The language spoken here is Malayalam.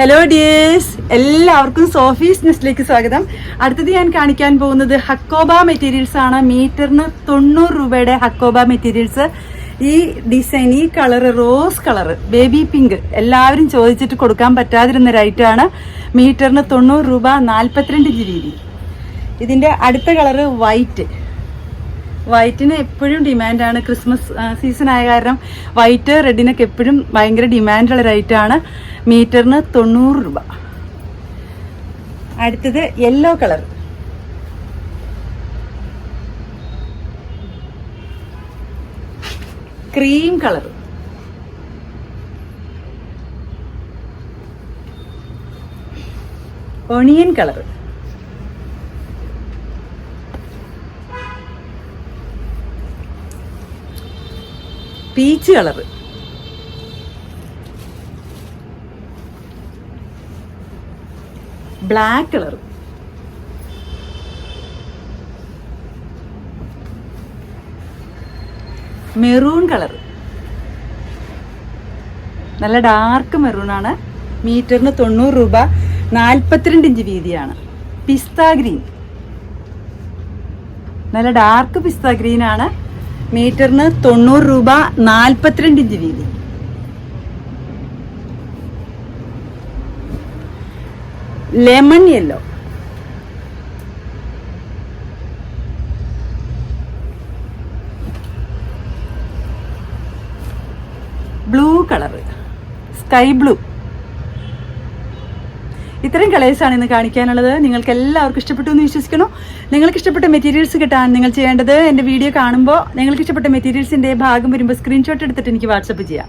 ഹലോ ഡിയേഴ്സ് എല്ലാവർക്കും സോഫീസ് ന്യൂസിലേക്ക് സ്വാഗതം. അടുത്തത് ഞാൻ കാണിക്കാൻ പോകുന്നത് ഹക്കോബ മെറ്റീരിയൽസ് ആണ്. മീറ്ററിന് തൊണ്ണൂറ് രൂപയുടെ ഹക്കോബ മെറ്റീരിയൽസ് ഈ ഡിസൈൻ ഈ colour rose colour baby pink എല്ലാവരും ചോദിച്ചിട്ട് കൊടുക്കാൻ പറ്റാതിരുന്ന റൈറ്റാണ് മീറ്ററിന് തൊണ്ണൂറ് രൂപ നാൽപ്പത്തിരണ്ട് രീതി ഇതിന്റെ അടുത്ത കളറ് വൈറ്റ് വൈറ്റിന് എപ്പോഴും ഡിമാൻഡാണ് ക്രിസ്മസ് സീസൺ ആയ കാരണം വൈറ്റ് റെഡിനൊക്കെ എപ്പോഴും ഭയങ്കര ഡിമാൻഡുള്ള റേറ്റാണ് മീറ്ററിന് തൊണ്ണൂറ് രൂപ. അടുത്തത് yellow colour. Cream colour. Onion colour. Peach colour. Black colour maroon colour നല്ല ഡാർക്ക് മെറൂൺ ആണ്. മീറ്ററിന് തൊണ്ണൂറ് രൂപ നാൽപ്പത്തിരണ്ട് ഇഞ്ച് വീതിയാണ്. പിസ്ത ഗ്രീൻ നല്ല ഡാർക്ക് പിസ്ത ഗ്രീൻ ആണ്. മീറ്ററിന് തൊണ്ണൂറ് രൂപ നാൽപ്പത്തിരണ്ട് ഇഞ്ച് വീതി. Lemon yellow. Blue colour sky blue. ഇത്രയും കളേഴ്സാണ് ഇന്ന് കാണിക്കാനുള്ളത്. നിങ്ങൾക്ക് എല്ലാവർക്കും ഇഷ്ടപ്പെട്ടു എന്ന് വിശ്വസിക്കുന്നു. നിങ്ങൾക്ക് ഇഷ്ടപ്പെട്ട മെറ്റീരിയൽസ് കിട്ടാൻ നിങ്ങൾ ചെയ്യേണ്ടത് എന്റെ വീഡിയോ കാണുമ്പോൾ നിങ്ങൾക്ക് ഇഷ്ടപ്പെട്ട മെറ്റീരിയൽസിന്റെ ഭാഗം വരുമ്പോൾ സ്ക്രീൻഷോട്ട് എടുത്തിട്ട് എനിക്ക് വാട്സപ്പ് ചെയ്യാം.